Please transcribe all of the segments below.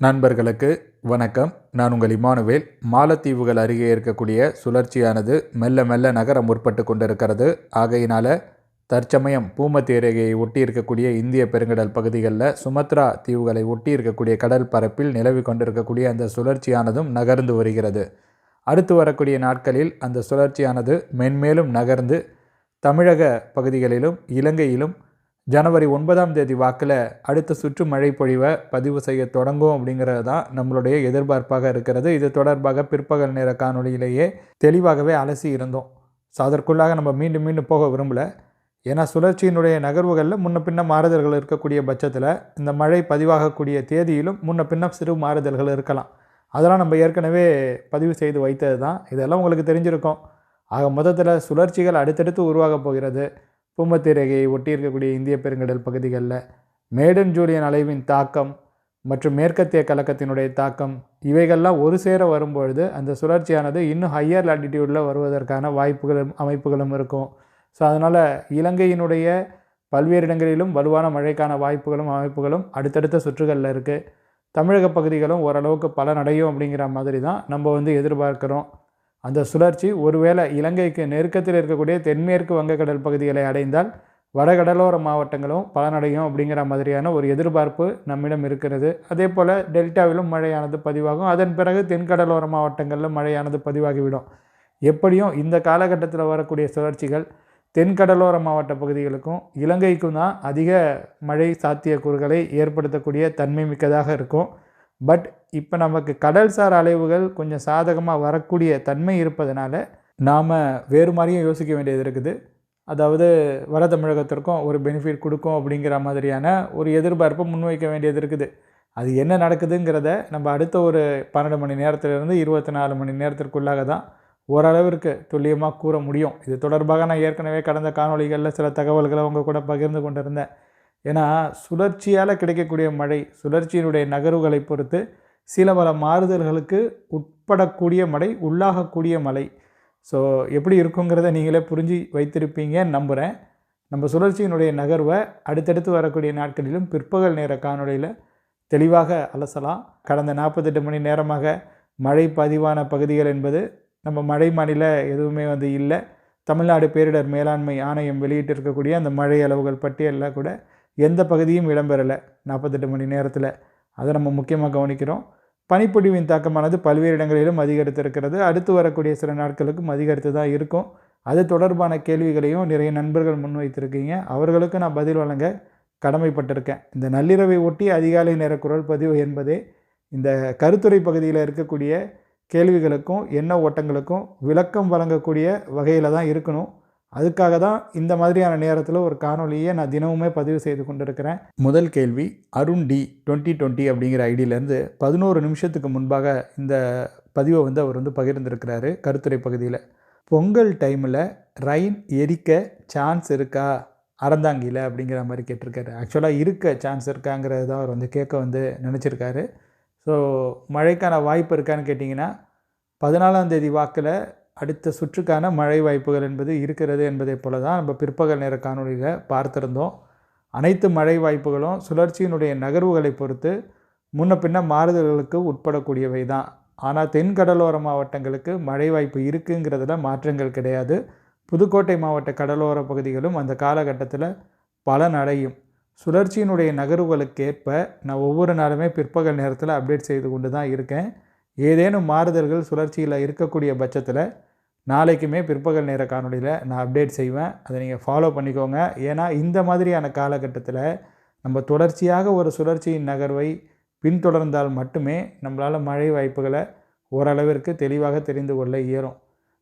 நண்பர்களுக்கு வணக்கம். நான் உங்கள் இமானுவேல். மாலத்தீவுகள் அருகே இருக்கக்கூடிய சுழற்சியானது மெல்ல மெல்ல நகர முற்பட்டு கொண்டிருக்கிறது. ஆகையினால தற்சமயம் பூமத்திய ரேகையை ஒட்டி இருக்கக்கூடிய இந்திய பெருங்கடல் பகுதிகளில் சுமத்ரா தீவுகளை ஒட்டி இருக்கக்கூடிய கடல் பரப்பில் நிலவி கொண்டிருக்கக்கூடிய அந்த சுழற்சியானதும் நகர்ந்து வருகிறது. அடுத்து வரக்கூடிய நாட்களில் அந்த சுழற்சியானது மென்மேலும் நகர்ந்து தமிழக பகுதிகளிலும் இலங்கையிலும் ஜனவரி ஒன்பதாம் தேதி வாக்கில் அடுத்த சுற்று மழை பொழிவை பதிவு செய்ய தொடங்கும் அப்படிங்கிறது தான் நம்மளுடைய எதிர்பார்ப்பாக இருக்கிறது. இது தொடர்பாக பிற்பகல் நேர காணொளியிலேயே தெளிவாகவே அலசி இருந்தோம். ஸோ அதற்குள்ளாக நம்ம மீண்டும் மீண்டும் போக விரும்பலை. ஏன்னா சுழற்சியினுடைய நகர்வுகளில் முன்ன பின்ன மாறுதல்கள் இருக்கக்கூடிய பட்சத்தில் இந்த மழை பதிவாகக்கூடிய தேதியிலும் முன்ன பின்ன சிறு மாறுதல்கள் இருக்கலாம். அதெல்லாம் நம்ம ஏற்கனவே பதிவு செய்து வைத்தது தான் இதெல்லாம் உங்களுக்கு தெரிஞ்சிருக்கும். ஆக மொத்தத்தில் சுழற்சிகள் அடுத்தடுத்து உருவாகப் போகிறது. பூமத்தி ரேகையை ஒட்டி இருக்கக்கூடிய இந்திய பெருங்கடல் பகுதிகளில் மேடன் ஜூலியன் அலைவின் தாக்கம் மற்றும் மேற்கத்திய கலக்கத்தினுடைய தாக்கம் இவைகள்லாம் ஒரு சேர வரும்பொழுது அந்த சுழற்சியானது இன்னும் ஹையர் லாட்டிடியூடில் வருவதற்கான வாய்ப்புகளும் அமைப்புகளும் இருக்கும். ஸோ அதனால் இலங்கையினுடைய பல்வேறு இடங்களிலும் வலுவான மழைக்கான வாய்ப்புகளும் அமைப்புகளும் அடுத்தடுத்த சுற்றுகளில் இருக்குது தமிழக பகுதிகளும் ஓரளவுக்கு பலனடையும் அப்படிங்கிற மாதிரி தான் நம்ம வந்து எதிர்பார்க்குறோம். அந்த சுழற்சி ஒருவேளை இலங்கைக்கு நெருக்கத்தில் இருக்கக்கூடிய தென்மேற்கு வங்கக்கடல் பகுதிகளை அடைந்தால் வடகடலோர மாவட்டங்களும் பலனடையும் அப்படிங்கிற மாதிரியான ஒரு எதிர்பார்ப்பு நம்மிடம் இருக்கிறது. அதே போல் டெல்டாவிலும் மழையானது பதிவாகும். அதன் பிறகு தென்கடலோர மாவட்டங்களில் மழையானது பதிவாகிவிடும். எப்படியும் இந்த காலகட்டத்தில் வரக்கூடிய சுழற்சிகள் தென்கடலோர மாவட்ட பகுதிகளுக்கும் இலங்கைக்கும் தான் அதிக மழை சாத்தியக்கூறுகளை ஏற்படுத்தக்கூடிய தன்மை மிக்கதாக இருக்கும். பட் இப்போ நமக்கு கடல்சார் அலைவுகள் கொஞ்சம் சாதகமாக வரக்கூடிய தன்மை இருப்பதனால நாம் வேறு மாதிரியும் யோசிக்க வேண்டியது இருக்குது. அதாவது வட தமிழகத்திற்கும் ஒரு பெனிஃபிட் கொடுக்கும் அப்படிங்கிற மாதிரியான ஒரு எதிர்பார்ப்பை முன்வைக்க வேண்டியது இருக்குது. அது என்ன நடக்குதுங்கிறத நம்ம அடுத்த ஒரு பன்னெண்டு மணி நேரத்திலிருந்து இருபத்தி நாலு மணி நேரத்திற்குள்ளாக தான் ஓரளவிற்கு துல்லியமாக கூற முடியும். இது தொடர்பாக நான் ஏற்கனவே கடந்த காணொளிகளில் சில தகவல்களை அவங்க கூட பகிர்ந்து கொண்டிருந்தேன். ஏன்னா சுழற்சியால் கிடைக்கக்கூடிய மழை சுழற்சியினுடைய நகர்வுகளை பொறுத்து சில பல மாறுதல்களுக்கு உட்படக்கூடிய மழை உள்ளாகக்கூடிய மழை. ஸோ எப்படி இருக்குங்கிறத நீங்களே புரிஞ்சு வைத்திருப்பீங்கன்னு நம்புகிறேன் நம்ம சுழற்சியினுடைய நகர்வை அடுத்தடுத்து வரக்கூடிய நாட்களிலும் பிற்பகல் நேர காணொலியில் தெளிவாக அலசலாம். கடந்த நாற்பத்தெட்டு மணி நேரமாக மழை பதிவான பகுதிகள் என்பது நம்ம மழை மாநில எதுவுமே வந்து இல்லை. தமிழ்நாடு பேரிடர் மேலாண்மை ஆணையம் வெளியிட்டிருக்கக்கூடிய அந்த மழை அளவுகள் பட்டியலில் கூட எந்த பகுதியும் இடம்பெறலை. நாற்பத்தெட்டு மணி நேரத்தில். அதை நம்ம முக்கியமாக கவனிக்கிறோம். பனிப்பொழிவின் தாக்கமானது பல்வேறு இடங்களிலும் அதிகரித்திருக்கிறது. அடுத்து வரக்கூடிய சில நாட்களுக்கும் அதிகரித்து தான் இருக்கும். அது தொடர்பான கேள்விகளையும் நிறைய நண்பர்கள் முன்வைத்திருக்கீங்க. அவர்களுக்கு நான் பதில் வழங்க கடமைப்பட்டிருக்கேன். இந்த நள்ளிரவை ஒட்டி அதிகாலை நேர குரல் பதிவு என்பதே இந்த கருத்துரை பகுதியில் இருக்கக்கூடிய கேள்விகளுக்கும் எண்ண ஓட்டங்களுக்கும் விளக்கம் வழங்கக்கூடிய வகையில் தான் இருக்கணும். அதுக்காக தான் இந்த மாதிரியான நேரத்தில் ஒரு காணொலியை நான் தினமுமே பதிவு செய்து கொண்டிருக்கிறேன். முதல் கேள்வி அருண் டி டுவெண்ட்டி டுவெண்ட்டி அப்படிங்கிற ஐடியிலேருந்து பதினோரு நிமிஷத்துக்கு முன்பாக இந்த பதிவை வந்து அவர் வந்து பகிர்ந்திருக்கிறாரு கருத்துரை பகுதியில். பொங்கல் டைமில் ரைன் எரிக்க சான்ஸ் இருக்கா? அறந்தாங்கியில் அப்படிங்கிற மாதிரி கேட்டிருக்காரு. ஆக்சுவலாக இருக்க சான்ஸ் இருக்காங்கிறது தான் அவர் வந்து கேட்க வந்து நினச்சிருக்காரு. ஸோ மழைக்கான வாய்ப்பு இருக்கான்னு கேட்டிங்கன்னா பதினாலாம் தேதி வாக்கில் அடுத்த சுற்றுக்கான மழை வாய்ப்புகள் என்பது இருக்கிறது என்பதைப் போல தான் நம்ம பிற்பகல் நேர காணொலியில் பார்த்துருந்தோம். அனைத்து மழை வாய்ப்புகளும் சுழற்சியினுடைய நகர்வுகளை பொறுத்து முன்ன பின்ன மாறுதல்களுக்கு உட்படக்கூடியவை தான். ஆனால் தென்கடலோர மாவட்டங்களுக்கு மழை வாய்ப்பு இருக்குங்கிறதுல மாற்றங்கள் கிடையாது. புதுக்கோட்டை மாவட்ட கடலோர பகுதிகளும் அந்த காலகட்டத்தில் பலன் அடையும் சுழற்சியினுடைய நகர்வுகளுக்கேற்ப நான் ஒவ்வொரு நாளுமே பிற்பகல் நேரத்தில் அப்டேட் செய்து கொண்டு தான் இருக்கேன். ஏதேனும் மாறுதல்கள் சுழற்சியில் இருக்கக்கூடிய பட்சத்தில் நாளைக்குமே பிற்பகல் நேர காணொலியில் நான் அப்டேட் செய்வேன். அதை நீங்கள் ஃபாலோ பண்ணிக்கோங்க. ஏன்னா இந்த மாதிரியான காலகட்டத்தில் நம்ம தொடர்ச்சியாக ஒரு சுழற்சியின் நகர்வை பின்தொடர்ந்தால் மட்டுமே நம்மளால் மழை வாய்ப்புகளை ஓரளவிற்கு தெளிவாக தெரிந்து கொள்ள இயலும்.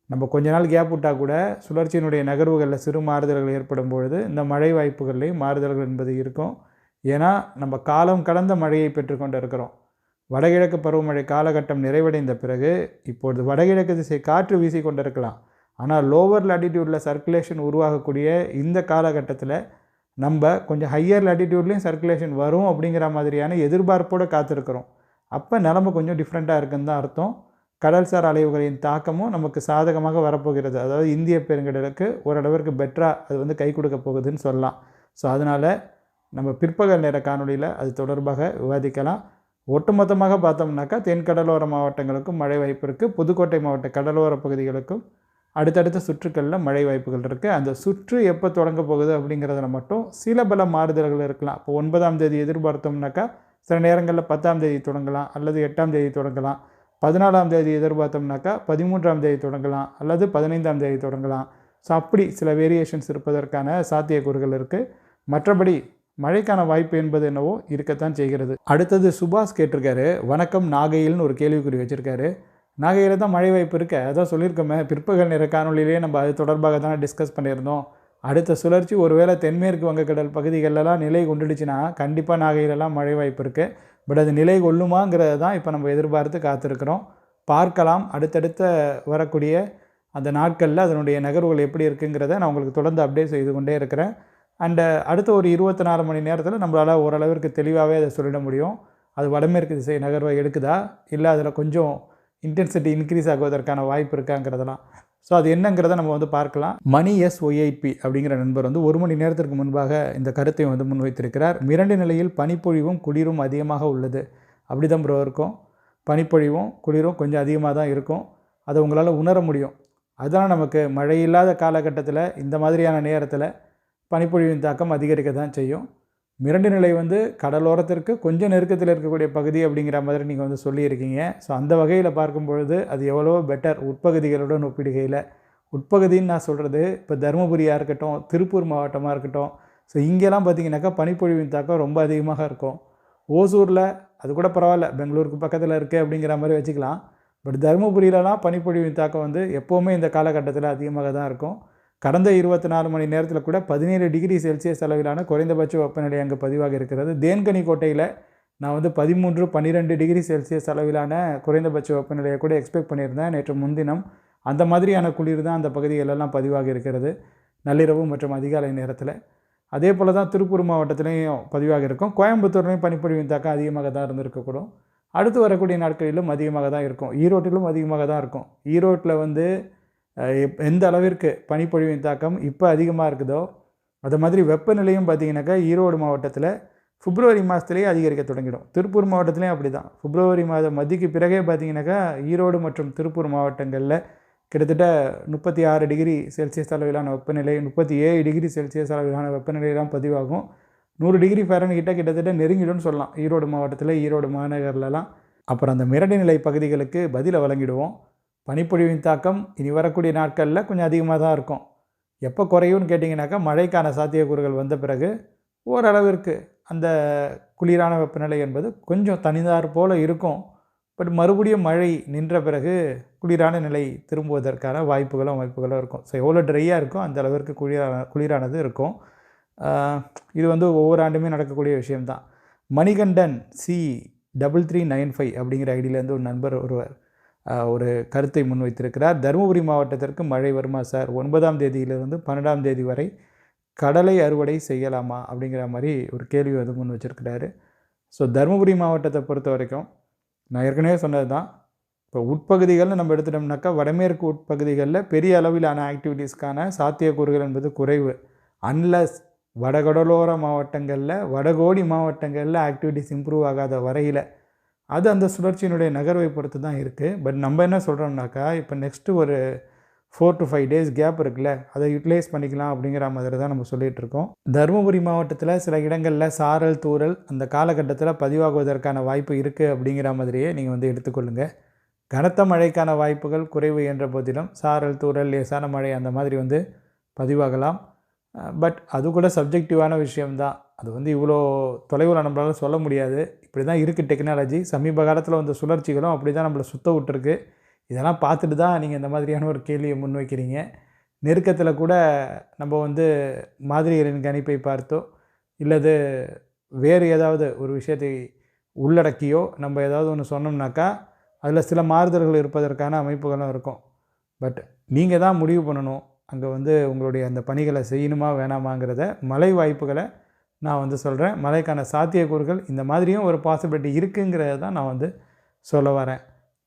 நம்ம கொஞ்ச நாள் கேப் விட்டால் கூட சுழற்சியினுடைய நகர்வுகளில் சிறு மாறுதல்கள் ஏற்படும் பொழுது இந்த மழை வாய்ப்புகள்லேயும் மாறுதல்கள் என்பது இருக்கும். ஏன்னா நம்ம காலம் கடந்த மழையை பெற்றுக்கொண்டு இருக்கிறோம். வடகிழக்கு பருவமழை காலகட்டம் நிறைவடைந்த பிறகு இப்பொழுது வடகிழக்கு திசை காற்று வீசி கொண்டிருக்கலாம் ஆனால் லோவர் லாட்டிடியூடில் சர்க்குலேஷன் உருவாகக்கூடிய இந்த காலகட்டத்தில் நம்ம கொஞ்சம் ஹையர் லாட்டிடியூட்லேயும் சர்க்குலேஷன் வரும் அப்படிங்கிற மாதிரியான எதிர்பார்ப்போடு காத்திருக்கிறோம். அப்போ நிலமை கொஞ்சம் டிஃப்ரெண்ட்டாக இருக்குன்னு தான் அர்த்தம். கடல்சார் அலைவுகளின் தாக்கமும் நமக்கு சாதகமாக வரப்போகிறது. அதாவது இந்திய பெருங்கடலுக்கு ஓரளவிற்கு பெட்டராக அது வந்து கை கொடுக்க போகுதுன்னு சொல்லலாம். ஸோ அதனால் நம்ம பிற்பகல் நேர காணொலியில் அது தொடர்பாக விவாதிக்கலாம். ஒட்டுமொத்தமாக பார்த்தோம்னாக்கா தென் கடலோர மாவட்டங்களுக்கும் மழை வாய்ப்பு இருக்குது புதுக்கோட்டை மாவட்ட கடலோர பகுதிகளுக்கும் அடுத்தடுத்த சுற்றுக்களில் மழை வாய்ப்புகள் இருக்குது அந்த சுற்று எப்போ தொடங்க போகுது அப்படிங்கிறதுல மட்டும் சில பல மாறுதல்கள் இருக்கலாம். இப்போ ஒன்பதாம் தேதி எதிர்பார்த்தோம்னாக்கா சில நேரங்களில் பத்தாம் தேதி தொடங்கலாம் அல்லது எட்டாம் தேதி தொடங்கலாம். பதினாலாம் தேதி எதிர்பார்த்தோம்னாக்கா பதிமூன்றாம் தேதி தொடங்கலாம் அல்லது பதினைந்தாம் தேதி தொடங்கலாம். ஸோ அப்படி சில வேரியேஷன்ஸ் இருப்பதற்கான சாத்தியக்கூறுகள் இருக்குது மற்றபடி மழைக்கான வாய்ப்பு என்பது என்னவோ இருக்கத்தான் செய்கிறது. அடுத்தது சுபாஷ் கேட்டிருக்காரு. வணக்கம் நாகையில்னு ஒரு கேள்விக்குறி வச்சுருக்காரு. நாகையில் தான் மழை வாய்ப்பு இருக்க. அதான் சொல்லியிருக்கோமே பிற்பகல் நேர காணொலியிலே நம்ம அது தொடர்பாக தானே டிஸ்கஸ் பண்ணியிருந்தோம். அடுத்த சுழற்சி ஒருவேளை தென்மேற்கு வங்கக்கடல் பகுதிகளெல்லாம் நிலை கொண்டுடுச்சுன்னா கண்டிப்பாக நாகையிலலாம் மழை வாய்ப்பு இருக்குது பட் அது நிலை கொள்ளுமாங்கிறத தான் இப்போ நம்ம எதிர்பார்த்து காத்திருக்கிறோம். பார்க்கலாம். அடுத்தடுத்த வரக்கூடிய அந்த நாட்களில் அதனுடைய நகர்வுகள் எப்படி இருக்குங்கிறத நான் உங்களுக்கு தொடர்ந்து அப்டேட் செய்து கொண்டே இருக்கிறேன். அண்டு uh, அடுத்த ஒரு இருபத்தி நாலு மணி நேரத்தில் நம்மளால் ஓரளவிற்கு தெளிவாகவே அதை சொல்லிட முடியும். அது வடமேற்கு திசை நகர்வை எடுக்குதா? இல்லை அதில் கொஞ்சம் இன்டென்சிட்டி இன்க்ரீஸ் ஆகுவதற்கான வாய்ப்பு இருக்காங்கிறதெல்லாம். ஸோ அது என்னங்கிறத நம்ம வந்து பார்க்கலாம். மணி எஸ் ஒய்ஐபி அப்படிங்கிற நண்பர் வந்து ஒரு மணி நேரத்திற்கு முன்பாக இந்த கருத்தை வந்து முன்வைத்திருக்கிறார். மிரண்டு நிலையில் பனிப்பொழிவும் குளிரும் அதிகமாக உள்ளது. அப்படி தான் ப்ரோ இருக்கும். பனிப்பொழிவும் குளிரும் கொஞ்சம் அதிகமாக தான் இருக்கும். அதை உங்களால் உணர முடியும். அதனால் நமக்கு மழை இல்லாத காலகட்டத்தில் இந்த மாதிரியான நேரத்தில் பனிப்பொழிவின் தாக்கம் அதிகரிக்க தான் செய்யும். மிரண்டு நிலை வந்து கடலோரத்திற்கு கொஞ்சம் நெருக்கத்தில் இருக்கக்கூடிய பகுதி அப்படிங்கிற மாதிரி நீங்கள் வந்து சொல்லியிருக்கீங்க. ஸோ அந்த வகையில் பார்க்கும் பொழுது அது எவ்வளோ பெட்டர் உட்பகுதிகளுடன் ஒப்பிடுகையில். உட்பகுதின்னு நான் சொல்கிறது இப்போ தருமபுரியாக இருக்கட்டும் திருப்பூர் மாவட்டமாக இருக்கட்டும். ஸோ இங்கெல்லாம் பார்த்திங்கனாக்கா பனிப்பொழிவின் தாக்கம் ரொம்ப அதிகமாக இருக்கும். ஓசூரில் அது கூட பரவாயில்ல பெங்களூருக்கு பக்கத்தில் இருக்குது அப்படிங்கிற மாதிரி வச்சுக்கலாம். பட் தருமபுரியிலலாம் பனிப்பொழிவின் தாக்கம் வந்து எப்போவுமே இந்த காலகட்டத்தில் அதிகமாக தான் இருக்கும். கடந்த இருபத்தி நாலு மணி நேரத்தில் கூட பதினேழு டிகிரி செல்சியஸ் அளவிலான குறைந்தபட்ச வெப்பநிலை அங்கே பதிவாக இருக்கிறது. தேன்கனி கோட்டையில் நான் வந்து பதிமூன்று பன்னிரெண்டு டிகிரி செல்சியஸ் அளவிலான குறைந்தபட்ச வெப்பநிலையை கூட எக்ஸ்பெக்ட் பண்ணியிருந்தேன் நேற்று முன்தினம். அந்த மாதிரியான குளிர் தான் அந்த பகுதிகளெல்லாம் பதிவாக இருக்கிறது நள்ளிரவு மற்றும் அதிகாலை நேரத்தில். அதே போல் தான் திருப்பூர் மாவட்டத்திலையும் பதிவாக இருக்கும். கோயம்புத்தூர்லேயும் பனிப்பொழிவின் தாக்கம் அதிகமாக தான் இருந்திருக்கக்கூடும். அடுத்து வரக்கூடிய நாட்களிலும் அதிகமாக தான் இருக்கும். ஈரோட்டிலும் அதிகமாக தான் இருக்கும். ஈரோட்டில் வந்து எந்த அளவிற்கு பனிப்பொழிவின் தாக்கம் இப்போ அதிகமாக இருக்குதோ அது மாதிரி வெப்பநிலையும் பார்த்திங்கனாக்கா ஈரோடு மாவட்டத்தில் பிப்ரவரி மாதத்துலேயே அதிகரிக்க தொடங்கிடும். திருப்பூர் மாவட்டத்துலேயும் அப்படி தான் பிப்ரவரி மாத மதிக்கு பிறகே பார்த்திங்கனாக்கா ஈரோடு மற்றும் திருப்பூர் மாவட்டங்களில் கிட்டத்தட்ட முப்பத்தி ஆறு டிகிரி செல்சியஸ் அளவிலான வெப்பநிலை முப்பத்தி ஏழு டிகிரி செல்சியஸ் அளவிலான வெப்பநிலையெல்லாம் பதிவாகும். நூறு டிகிரி ஃபேரன்கிட்ட கிட்டத்தட்ட நெருங்கிடும்னு சொல்லலாம். ஈரோடு மாவட்டத்தில் ஈரோடு மாநகர்லலாம். அப்புறம் அந்த மிரடி நிலை பகுதிகளுக்கு பதிலை வழங்கிடுவோம். பனிப்பொழிவின் தாக்கம் இனி வரக்கூடிய நாட்களில் கொஞ்சம் அதிகமாக தான் இருக்கும். எப்போ குறையும்னு கேட்டிங்கனாக்கா மழைக்கான சாத்தியக்கூறுகள் வந்த பிறகு ஓரளவிற்கு அந்த குளிரான வெப்பநிலை என்பது கொஞ்சம் தனிதார் போல் இருக்கும். பட் மறுபடியும் மழை நின்ற பிறகு குளிரான நிலை திரும்புவதற்கான வாய்ப்புகளும் வாய்ப்புகளும் இருக்கும். ஸோ எவ்வளோ ட்ரையாக இருக்கும் அந்த அளவிற்கு குளிரான குளிரானது இருக்கும். இது வந்து ஒவ்வொரு ஆண்டுமே நடக்கக்கூடிய விஷயம்தான். Manikandan C double three nine five அப்படிங்கிற ஐடியிலேருந்து ஒரு நண்பர் ஒருவர் ஒரு கருத்தை முன்வைத்திருக்கிறார். தருமபுரி மாவட்டத்திற்கு மழை வருமா சார்? ஒன்பதாம் தேதியிலிருந்து பன்னெண்டாம் தேதி வரை கடலை அறுவடை செய்யலாமா? அப்படிங்கிற மாதிரி ஒரு கேள்வி வந்து முன் வச்சுருக்கிறாரு. ஸோ தருமபுரி மாவட்டத்தை பொறுத்த வரைக்கும் நான் ஏற்கனவே சொன்னது தான். இப்போ உட்பகுதிகள்னு நம்ம எடுத்துட்டோம்னாக்கா வடமேற்கு உட்பகுதிகளில் பெரிய அளவிலான ஆக்டிவிட்டீஸ்க்கான சாத்தியக்கூறுகள் என்பது குறைவு. அன்லஸ் வடகடலோர மாவட்டங்களில் வடகோடி மாவட்டங்களில் ஆக்டிவிட்டீஸ் இம்ப்ரூவ் ஆகாத வரையில் அது அந்த சுழற்சியினுடைய நகர்வை பொறுத்து தான் இருக்குது பட் நம்ம என்ன சொல்கிறோம்னாக்கா இப்போ நெக்ஸ்ட்டு ஒரு four to five days gap இருக்குல்ல அதை யூட்டிலைஸ் பண்ணிக்கலாம் அப்படிங்கிற மாதிரி தான் நம்ம சொல்லிகிட்டு இருக்கோம். தருமபுரி மாவட்டத்தில் சில இடங்களில் சாரல் தூரல் அந்த காலகட்டத்தில் பதிவாகுவதற்கான வாய்ப்பு இருக்குது அப்படிங்கிற மாதிரியே நீங்கள் வந்து எடுத்துக்கொள்ளுங்கள் கனத்த மழைக்கான வாய்ப்புகள் குறைவு என்ற போதிலும் சாரல் தூரல் லேசான மழை அந்த மாதிரி வந்து பதிவாகலாம். பட் அது கூட சப்ஜெக்டிவான விஷயம்தான். அது வந்து இவ்வளோ தொலைவில் நம்மளால் சொல்ல முடியாது. இப்படி தான் இருக்குது டெக்னாலஜி சமீப காலத்தில் வந்த சுழற்சிகளும் அப்படி தான் நம்மளை சுத்த விட்டுருக்கு. இதெல்லாம் பார்த்துட்டு தான் நீங்கள் இந்த மாதிரியான ஒரு கேள்வியை முன்வைக்கிறீங்க. நெருக்கத்தில் கூட நம்ம வந்து மாதிரிகளின் கணிப்பை பார்த்தோ இல்லது வேறு ஏதாவது ஒரு விஷயத்தை உள்ளடக்கியோ நம்ம ஏதாவது ஒன்று சொன்னோம்னாக்கா அதில் சில மாறுதல்கள் இருப்பதற்கான அமைப்புகளும் இருக்கும். பட் நீங்கள் தான் முடிவு பண்ணணும். அங்கே வந்து உங்களுடைய அந்த பணிகளை செய்யணுமா வேணாமாங்கிறத மலை வாய்ப்புகளை நான் வந்து சொல்கிறேன் மழைக்கான சாத்தியக்கூறுகள் இந்த மாதிரியும் ஒரு பாசிபிலிட்டி இருக்குங்கிறத தான் நான் வந்து சொல்ல வரேன்.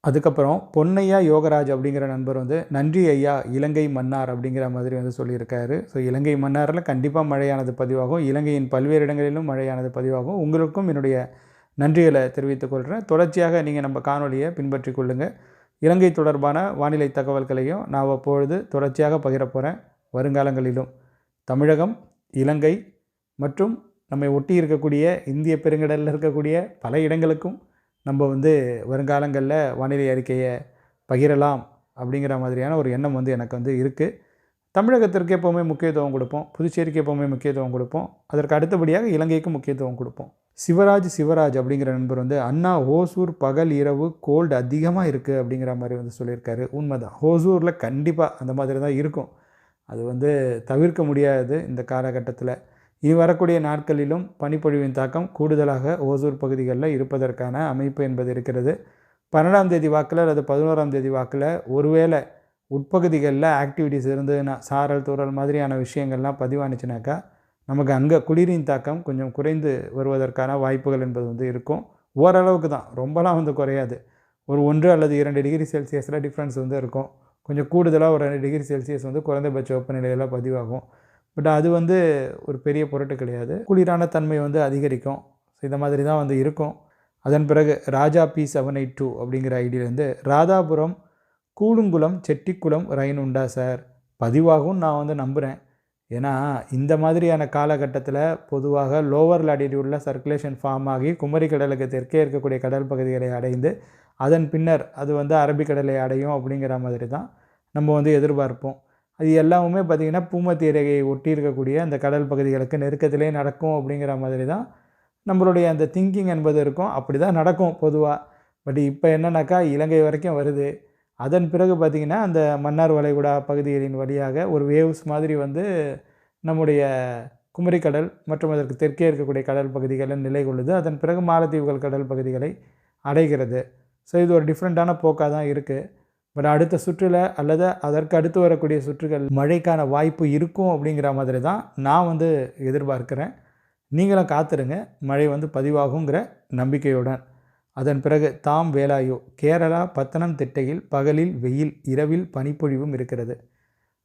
அதுக்கப்புறம் பொன்னையா யோகராஜ் அப்படிங்கிற நண்பர் வந்து நன்றி ஐயா இலங்கை மன்னார் அப்படிங்கிற மாதிரி வந்து சொல்லியிருக்காரு. ஸோ இலங்கை மன்னாரில் கண்டிப்பாக மழையானது பதிவாகும். இலங்கையின் பல்வேறு இடங்களிலும் மழையானது பதிவாகும். உங்களுக்கும் என்னுடைய நன்றிகளை தெரிவித்துக் கொள்கிறேன் தொடர்ச்சியாக நீங்கள் நம்ம காணொலியை பின்பற்றி கொள்ளுங்கள் இலங்கை தொடர்பான வானிலை தகவல்களையும் நான் அப்பொழுது தொடர்ச்சியாக பகிரப்போகிறேன் வருங்காலங்களிலும் தமிழகம் இலங்கை மற்றும் நம்மை ஒட்டி இருக்கக்கூடிய இந்திய பெருங்கடலில் இருக்கக்கூடிய பல இடங்களுக்கும் நம்ம வந்து வருங்காலங்களில் வானிலை அறிக்கையை பகிரலாம் அப்படிங்கிற மாதிரியான ஒரு எண்ணம் வந்து எனக்கு வந்து இருக்குது தமிழகத்திற்கு எப்போவுமே முக்கியத்துவம் கொடுப்போம். புதுச்சேரிக்கு எப்போவுமே முக்கியத்துவம் கொடுப்போம். அதற்கு அடுத்தபடியாக இலங்கைக்கு முக்கியத்துவம் கொடுப்போம். சிவராஜ் சிவராஜ் அப்படிங்கிற நண்பர் வந்து அண்ணா ஓசூர் பகல் இரவு கோல்டு அதிகமாக இருக்குது அப்படிங்கிற மாதிரி வந்து சொல்லியிருக்காரு. உண்மைதான். ஓசூரில் கண்டிப்பாக அந்த மாதிரி தான் இருக்கும். அது வந்து தவிர்க்க முடியாது இந்த காலகட்டத்தில். இனி வரக்கூடிய நாட்களிலும் பனிப்பொழிவின் தாக்கம் கூடுதலாக ஓசூர் பகுதிகளில் இருப்பதற்கான அமைப்பு என்பது இருக்கிறது. பன்னெண்டாம் தேதி வாக்கில் அல்லது பதினோராம் தேதி வாக்கில் ஒருவேளை உட்பகுதிகளில் ஆக்டிவிட்டிஸ் இருந்ததுன்னா சாரல் தூரல் மாதிரியான விஷயங்கள்லாம் பதிவானுச்சுனாக்கா நமக்கு அங்கே குளிரின் தாக்கம் கொஞ்சம் குறைந்து வருவதற்கான வாய்ப்புகள் என்பது வந்து இருக்கும். ஓரளவுக்கு தான். ரொம்பலாம் வந்து குறையாது. ஒரு ஒன்று அல்லது இரண்டு டிகிரி செல்சியஸில் டிஃப்ரென்ஸ் வந்து இருக்கும். கொஞ்சம் கூடுதலாக ஒரு ரெண்டு டிகிரி செல்சியஸ் வந்து குறைந்தபட்ச வெப்பநிலையில் பதிவாகும். பட் அது வந்து ஒரு பெரிய பொருட்டு கிடையாது. குளிரான தன்மை வந்து அதிகரிக்கும். ஸோ இந்த மாதிரி தான் வந்து இருக்கும். அதன் பிறகு Raja B seven eight two அப்படிங்கிற ஐடியிலேருந்து ராதாபுரம் கூடுங்குளம் செட்டிக்குளம் ரயின் உண்டா சார் பதிவாகவும் நான் வந்து நம்புகிறேன் ஏன்னா இந்த மாதிரியான காலகட்டத்தில் பொதுவாக லோவர் லாட்டிடியூடில் சர்க்குலேஷன் ஃபார்ம் ஆகி குமரி கடலுக்கு தெற்கே இருக்கக்கூடிய கடல் பகுதிகளை அடைந்து அதன் பின்னர் அது வந்து அரபிக்கடலை அடையும் அப்படிங்கிற மாதிரி தான் நம்ம வந்து எதிர்பார்ப்போம். அது எல்லாமே பார்த்திங்கன்னா பூமத்திய ரேகையை ஒட்டி இருக்கக்கூடிய அந்த கடல் பகுதிகளுக்கு நெருக்கத்திலே நடக்கும் அப்படிங்கிற மாதிரி தான் நம்மளுடைய அந்த திங்கிங் என்பது இருக்கும். அப்படி தான் நடக்கும் பொதுவாக பட் இப்போ என்னன்னாக்கா இலங்கை வரைக்கும் வருது. அதன் பிறகு பார்த்திங்கன்னா அந்த மன்னார் வளைகுடா பகுதிகளின் வழியாக ஒரு வேவ்ஸ் மாதிரி வந்து நம்முடைய குமரிக்கடல் மற்றும் அதற்கு தெற்கே இருக்கக்கூடிய கடல் பகுதிகளில் நிலை கொள்ளுது. அதன் பிறகு மாலத்தீவுகள் கடல் பகுதிகளை அடைகிறது. ஸோ இது ஒரு டிஃப்ரெண்ட்டான போக்காக தான் இருக்குது பட் அடுத்த சுற்றில் அல்லது அதற்கு அடுத்து வரக்கூடிய சுற்றுகள் மழைக்கான வாய்ப்பு இருக்கும் அப்படிங்கிற மாதிரி தான் நான் வந்து எதிர்பார்க்குறேன். நீங்களும் காத்துருங்க. மழை வந்து பதிவாகுங்கிற நம்பிக்கையுடன் அதன் பிறகு தாம் வேலாயோ கேரளா பத்தனம் திட்டையில் பகலில் வெயில் இரவில் பனிப்பொழிவும் இருக்கிறது.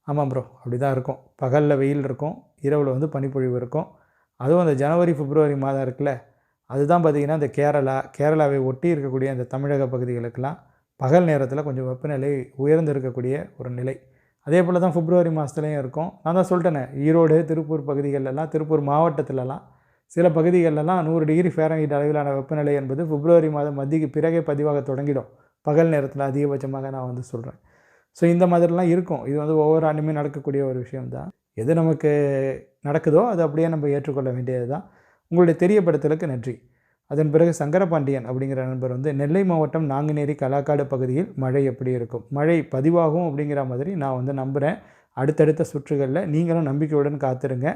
ஆமாம் ப்ரோ அப்படி தான் இருக்கும். பகலில் வெயில் இருக்கும் இரவில் வந்து பனிப்பொழிவு இருக்கும். அதுவும் அந்த ஜனவரி பிப்ரவரி மாதம் இருக்குல்ல அதுதான் பார்த்திங்கன்னா இந்த கேரளா கேரளாவை ஒட்டி இருக்கக்கூடிய அந்த தமிழக பகுதிகளுக்கெல்லாம் பகல் நேரத்தில் கொஞ்சம் வெப்பநிலை உயர்ந்து இருக்கக்கூடிய ஒரு நிலை. அதே போல் தான் பிப்ரவரி மாதத்துலேயும் இருக்கும். நான் தான் சொல்லிட்டேனே ஈரோடு திருப்பூர் பகுதிகளெல்லாம் திருப்பூர் மாவட்டத்திலலாம் சில பகுதிகளெல்லாம் நூறு டிகிரி ஃபேரன்ஹீட் அளவிலான வெப்பநிலை என்பது பிப்ரவரி மாதம் மத்திக்கு பிறகே பதிவாக தொடங்கிடும். பகல் நேரத்தில் அதிகபட்சமாக நான் வந்து சொல்கிறேன் ஸோ இந்த மாதிரிலாம் இருக்கும். இது வந்து ஒவ்வொரு ஆண்டுமே நடக்கக்கூடிய ஒரு விஷயம்தான். எது நமக்கு நடக்குதோ அது அப்படியே நம்ம ஏற்றுக்கொள்ள வேண்டியது தான் உங்களுடைய தெரியப்படுத்தலுக்கு நன்றி. அதன் பிறகு சங்கரபாண்டியன் அப்படிங்கிற நண்பர் வந்து நெல்லை மாவட்டம் நாங்குநேரி கலாக்காடு பகுதியில் மழை எப்படி இருக்கும்? மழை பதிவாகும் அப்படிங்கிற மாதிரி நான் வந்து நம்புகிறேன் அடுத்தடுத்த சுற்றுகளில் நீங்களும் நம்பிக்கையுடன் காத்துருங்க.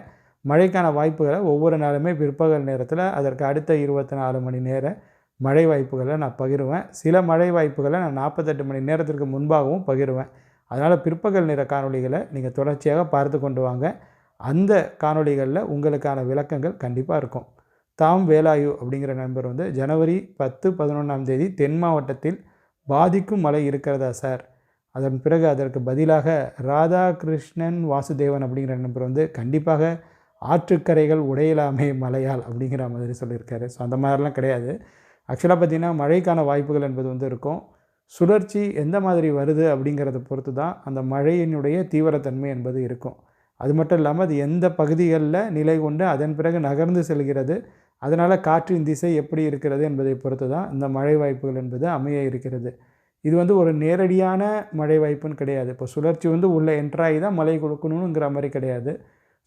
மழைக்கான வாய்ப்புகளை ஒவ்வொரு நாளுமே பிற்பகல் நேரத்தில் அதற்கு அடுத்த இருபத்தி நாலு மணி நேர மழை வாய்ப்புகளை நான் பகிருவேன். சில மழை வாய்ப்புகளை நான் நாற்பத்தெட்டு மணி நேரத்திற்கு முன்பாகவும் பகிருவேன். அதனால் பிற்பகல் நேர காணொளிகளை நீங்கள் தொடர்ச்சியாக பார்த்து கொண்டு வாங்க. அந்த காணொளிகளில் உங்களுக்கான விளக்கங்கள் கண்டிப்பாக இருக்கும். தாம் வேலாயு அப்படிங்கிற நண்பர் வந்து ஜனவரி பத்து பதினொன்றாம் தேதி தென் மாவட்டத்தில் பாதிக்கும் மழை இருக்கிறதா சார்? அதன் பிறகு அதற்கு பதிலாக ராதாகிருஷ்ணன் வாசுதேவன் அப்படிங்கிற நண்பர் வந்து கண்டிப்பாக ஆற்றுக்கரைகள் உடையலாமே மழையால் அப்படிங்கிற மாதிரி சொல்லியிருக்காரு. ஸோ அந்த மாதிரிலாம் கிடையாது. ஆக்சுவலாக பார்த்திங்கன்னா மழைக்கான வாய்ப்புகள் என்பது வந்து இருக்கும். சுழற்சி எந்த மாதிரி வருது அப்படிங்கிறத பொறுத்து தான் அந்த மழையினுடைய தீவிரத்தன்மை என்பது இருக்கும். அது மட்டும் இல்லாமல் அது எந்த பகுதிகளில் நிலை கொண்டு அதன் பிறகு நகர்ந்து செல்கிறது அதனால் காற்றின் திசை எப்படி இருக்கிறது என்பதை பொறுத்து தான் இந்த மழை வாய்ப்புகள் என்பது அமைய இருக்கிறது. இது வந்து ஒரு நேரடியான மழை வாய்ப்புன்னு கிடையாது. இப்போ சுழற்சி வந்து உள்ளே என்ட்ராகி தான் மழை கொடுக்கணுங்கிற மாதிரி கிடையாது.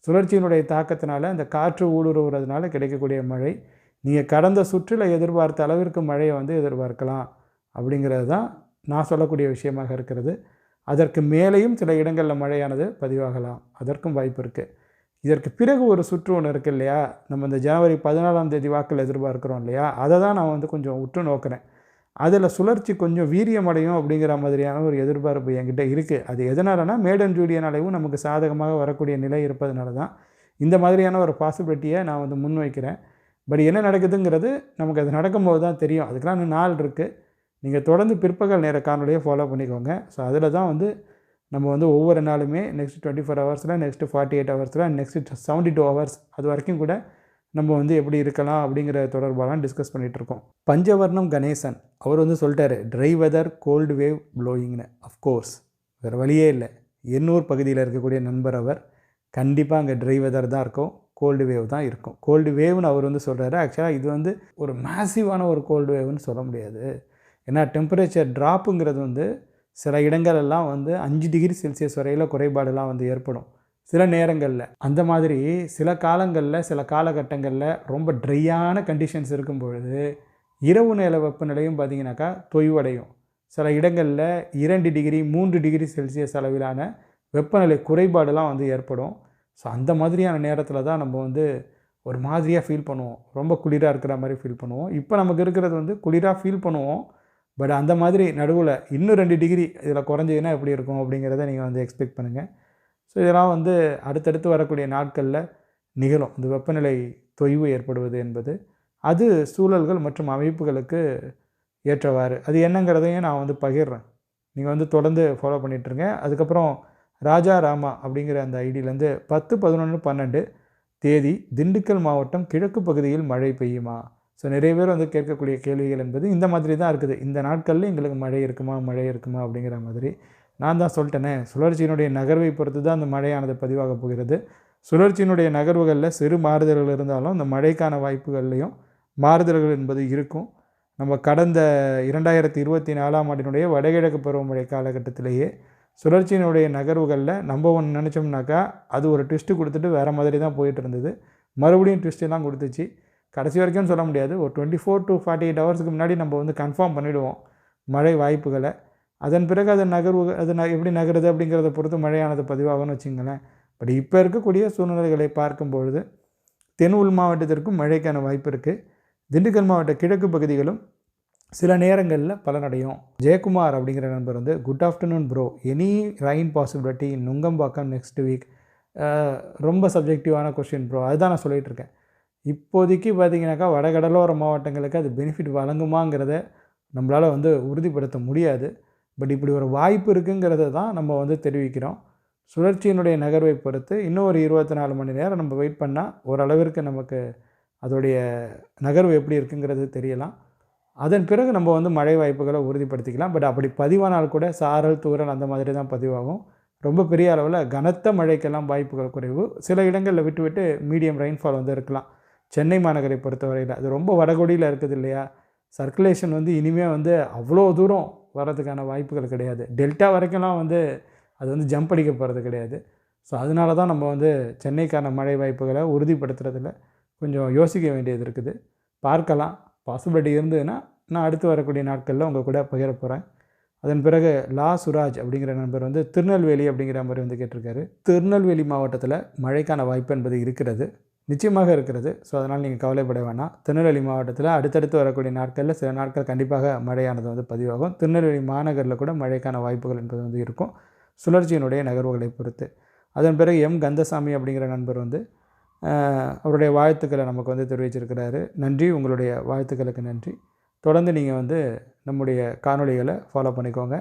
சுழற்சியினுடைய தாக்கத்தினால அந்த காற்று ஊடுருவுறதுனால கிடைக்கக்கூடிய மழை. நீங்கள் கடந்த சுற்றில் எதிர்பார்த்த அளவிற்கு மழையை வந்து எதிர்பார்க்கலாம் அப்படிங்கிறது தான் நான் சொல்லக்கூடிய விஷயமாக இருக்கிறது. அதற்கு மேலேயும் சில இடங்களில் மழையானது பதிவாகலாம். அதற்கும் வாய்ப்பு இருக்குது இதற்கு பிறகு ஒரு சுற்று ஒன்று இருக்குது இல்லையா? நம்ம இந்த ஜனவரி பதினாலாம் தேதி வாக்கில் எதிர்பார்க்குறோம் இல்லையா? அதை தான் நான் வந்து கொஞ்சம் உற்று நோக்கிறேன். அதில் சுழற்சி கொஞ்சம் வீரியமடையும் அப்படிங்கிற மாதிரியான ஒரு எதிர்பார்ப்பு என்கிட்ட இருக்குது அது எதனாலனா மேடன் ஜூலியன் அளவும் நமக்கு சாதகமாக வரக்கூடிய நிலை இருப்பதனால தான் இந்த மாதிரியான ஒரு பாசிபிலிட்டியை நான் வந்து முன்வைக்கிறேன். பட் என்ன நடக்குதுங்கிறது நமக்கு அது நடக்கும்போது தான் தெரியும். அதுக்கெலாம் இன்னும் நாள் இருக்குது நீங்கள் தொடர்ந்து பிற்பகல் நேர காணொலியை ஃபாலோ பண்ணிக்கோங்க. ஸோ அதில் தான் வந்து நம்ம வந்து ஒவ்வொரு நாளுமே நெக்ஸ்ட் டுவெண்ட்டி ஃபோர் ஹவர்ஸில் நெக்ஸ்ட்டு ஃபார்ட்டி எயிட் ஹவர்ஸில் நெக்ஸ்ட் செவன்ட்டி டூ ஹவர்ஸ் அது வரைக்கும் கூட நம்ம வந்து எப்படி இருக்கலாம் அப்படிங்கிற தொடர்பாலாம் டிஸ்கஸ் பண்ணிகிட்டு இருக்கோம். பஞ்சவர்ணம் கணேசன் அவர் வந்து சொல்லிட்டாரு ட்ரை வெதர் கோல்டு வேவ் ப்ளோயிங்னு அஃப்கோர்ஸ் வேறு வழியே இல்லை. எண்ணூர் பகுதியில் இருக்கக்கூடிய நண்பர் அவர் கண்டிப்பாக அங்கே ட்ரை வெதர் தான் இருக்கும் கோல்டு வேவ் தான் இருக்கும். கோல்டு வேவ்னு அவர் வந்து சொல்கிறாரு ஆக்சுவலாக இது வந்து ஒரு மேசிவான ஒரு கோல்டு வேவ்னு சொல்ல முடியாது. ஏன்னா டெம்பரேச்சர் ட்ராப்புங்கிறது வந்து சில இடங்களெல்லாம் வந்து அஞ்சு டிகிரி செல்சியஸ் வரையில் குறைபாடெல்லாம் வந்து ஏற்படும். சில நேரங்களில். அந்த மாதிரி சில காலங்களில் சில காலகட்டங்களில் ரொம்ப ட்ரையான கண்டிஷன்ஸ் இருக்கும் பொழுது இரவு நேர வெப்பநிலையும் பார்த்திங்கனாக்கா தொய்வடையும். சில இடங்களில் இரண்டு டிகிரி மூன்று டிகிரி செல்சியஸ் அளவிலான வெப்பநிலை குறைபாடெல்லாம் வந்து ஏற்படும். ஸோ அந்த மாதிரியான நேரத்தில் தான் நம்ம வந்து ஒரு மாதிரியாக ஃபீல் பண்ணுவோம். ரொம்ப குளிராக இருக்கிற மாதிரி ஃபீல் பண்ணுவோம். இப்போ நமக்கு இருக்கிறது வந்து குளிராக ஃபீல் பண்ணுவோம். பட் அந்த மாதிரி நடுவில் இன்னும் ரெண்டு டிகிரி இதில் குறைஞ்சதுன்னா எப்படி இருக்கும் அப்படிங்கிறத நீங்கள் வந்து எக்ஸ்பெக்ட் பண்ணுங்கள் ஸோ இதெல்லாம் வந்து அடுத்தடுத்து வரக்கூடிய நாட்களில் நிகழும். இந்த வெப்பநிலை தொய்வு ஏற்படுவது என்பது. அது சூழல்கள் மற்றும் அமைப்புகளுக்கு ஏற்றவாறு. அது என்னங்கிறதையும் நான் வந்து பகிர்றேன். நீங்கள் வந்து தொடர்ந்து ஃபாலோ பண்ணிகிட்ருங்க அதுக்கப்புறம் ராஜா ராமா அப்படிங்கிற அந்த ஐடியிலேருந்து பத்து பதினொன்று பன்னெண்டு தேதி திண்டுக்கல் மாவட்டம் கிழக்கு பகுதியில் மழை பெய்யுமா? ஸோ நிறைய பேர் வந்து கேட்கக்கூடிய கேள்விகள் என்பது இந்த மாதிரி தான் இருக்குது. இந்த நாட்களில் எங்களுக்கு மழை இருக்குமா மழை இருக்குமா அப்படிங்கிற மாதிரி நான் தான் சொல்லிட்டேனே. சுழற்சியினுடைய நகர்வை பொறுத்து தான் அந்த மழையானது பதிவாக போகிறது. சுழற்சியினுடைய நகர்வுகளில் சிறு மாறுதல்கள் இருந்தாலும் அந்த மழைக்கான வாய்ப்புகள்லையும் மாறுதல்கள் என்பது இருக்கும். நம்ம கடந்த இரண்டாயிரத்தி இருபத்தி நாலாம் ஆண்டினுடைய வடகிழக்கு பருவமழை காலகட்டத்திலேயே சுழற்சியினுடைய நகர்வுகளில் நம்ம ஒன்று நினச்சோம்னாக்கா அது ஒரு ட்விஸ்ட்டு கொடுத்துட்டு வேறு மாதிரி தான் போயிட்டு இருந்தது. மறுபடியும் ட்விஸ்ட்டெல்லாம் கொடுத்துச்சு. கடைசி வரைக்கும் சொல்ல முடியாது. ஒரு twenty four to forty eight ஹவர்ஸுக்கு முன்னாடி நம்ம வந்து கன்ஃபார்ம் பண்ணிவிடுவோம் மழை வாய்ப்புகளை. அதன் பிறகு அது நகர்வு அது ந எப்படி நகருது அப்படிங்கிறத பொறுத்து மழையானது பதிவாகும்னு வச்சுங்களேன். பட் இப்போ இருக்கக்கூடிய சூழ்நிலைகளை பார்க்கும் பொழுது தென் உள் மாவட்டத்திற்கும் மழைக்கான வாய்ப்பு இருக்குது திண்டுக்கல் மாவட்ட கிழக்கு பகுதிகளும் சில நேரங்களில் பலனடையும். ஜெயக்குமார் அப்படிங்கிற நண்பர் வந்து good afternoon bro any rain possibility Nungambakkam next week ரொம்ப சப்ஜெக்டிவான கொஷின் ப்ரோ அதுதான் நான் சொல்லிகிட்டு இருக்கேன். இப்போதைக்கு பார்த்திங்கனாக்கா வடகடலோர மாவட்டங்களுக்கு அது பெனிஃபிட் வழங்குமாங்கிறத நம்மளால் வந்து உறுதிப்படுத்த முடியாது. பட் இப்படி ஒரு வாய்ப்பு இருக்குங்கிறத தான் நம்ம வந்து தெரிவிக்கிறோம். சுழற்சியினுடைய நகர்வை பொறுத்து இன்னும் ஒரு இருபத்தி நாலு மணி நேரம் நம்ம வெயிட் பண்ணால் ஓரளவிற்கு நமக்கு அதோடைய நகர்வு எப்படி இருக்குங்கிறது தெரியலாம். அதன் பிறகு நம்ம வந்து மழை வாய்ப்புகளை உறுதிப்படுத்திக்கலாம். பட் அப்படி பதிவானால் கூட சாரல் தூரல் அந்த மாதிரி தான் பதிவாகும். ரொம்ப பெரிய அளவில் கனத்த மழைக்கெல்லாம் வாய்ப்புகள் குறைவு. சில இடங்களில் விட்டு விட்டு மீடியம் ரெயின்ஃபால் வந்து இருக்கலாம். சென்னை மாநகரை பொறுத்தவரையில். அது ரொம்ப வடகொடியில் இருக்குது இல்லையா? சர்க்குலேஷன் வந்து இனிமேல் வந்து அவ்வளோ தூரம் வர்றதுக்கான வாய்ப்புகள் கிடையாது. டெல்டா வரைக்கும்லாம் வந்து அது வந்து ஜம்ப் அடிக்க போகிறது கிடையாது. ஸோ அதனால தான் நம்ம வந்து சென்னைக்கான மழை வாய்ப்புகளை உறுதிப்படுத்துறதுல கொஞ்சம் யோசிக்க வேண்டியது இருக்குது. பார்க்கலாம். பாசிபிலிட்டி இருந்ததுன்னா நான் அடுத்து வரக்கூடிய நாட்களில் உங்கள் கூட பகிர போகிறேன் அதன் பிறகு லா சுராஜ் அப்படிங்கிற நண்பர் வந்து திருநெல்வேலி அப்படிங்கிற மாதிரி வந்து கேட்டிருக்காரு. திருநெல்வேலி மாவட்டத்தில் மழைக்கான வாய்ப்பு என்பது இருக்கிறது. நிச்சயமாக இருக்கிறது. ஸோ அதனால் நீங்கள் கவலைப்பட வேணாம். திருநெல்வேலி மாவட்டத்தில் அடுத்தடுத்து வரக்கூடிய நாட்களில் சில நாட்கள் கண்டிப்பாக மழையானது வந்து பதிவாகும். திருநெல்வேலி மாநகரில் கூட மழைக்கான வாய்ப்புகள் என்பது வந்து இருக்கும். சுழற்சியினுடைய நகர்வுகளை பொறுத்து. அதன் பிறகு எம். கந்தசாமி அப்படிங்கிற நண்பர் வந்து அவருடைய வாழ்த்துக்களை நமக்கு வந்து தெரிவிச்சிருக்கிறாரு. நன்றி. உங்களுடைய வாழ்த்துக்களுக்கு நன்றி. தொடர்ந்து நீங்கள் வந்து நம்முடைய காணொளிகளை ஃபாலோ பண்ணிக்கோங்க.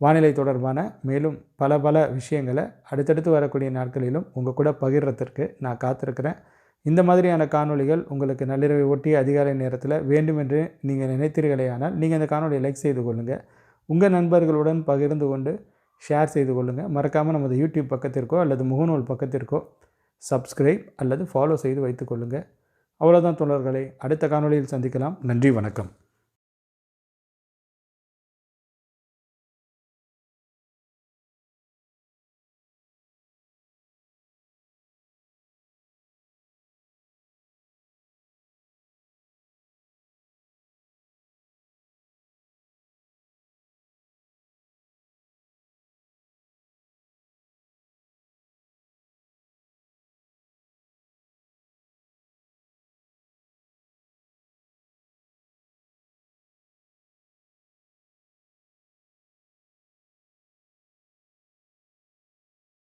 வானிலை தொடர்பான மேலும் பல பல விஷயங்களை அடுத்தடுத்து வரக்கூடிய நாட்களிலும் உங்கள் கூட பகிர்றதற்கு நான் காத்திருக்கிறேன். இந்த மாதிரியான காணொளிகள் உங்களுக்கு நள்ளிரவை ஒட்டி அதிகாலை நேரத்தில் வேண்டுமென்று நீங்கள் நினைத்தீர்களே ஆனால் நீங்கள் இந்த காணொலியை லைக் செய்து கொள்ளுங்கள் உங்கள் நண்பர்களுடன் பகிர்ந்து கொண்டு ஷேர் செய்து கொள்ளுங்கள் மறக்காமல் நமது யூடியூப் பக்கத்திற்கோ அல்லது முகநூல் பக்கத்திற்கோ சப்ஸ்கிரைப் அல்லது ஃபாலோ செய்து வைத்துக்கொள்ளுங்கள் அவ்வளோதான் தொடர்களை அடுத்த காணொளியில் சந்திக்கலாம். நன்றி வணக்கம்.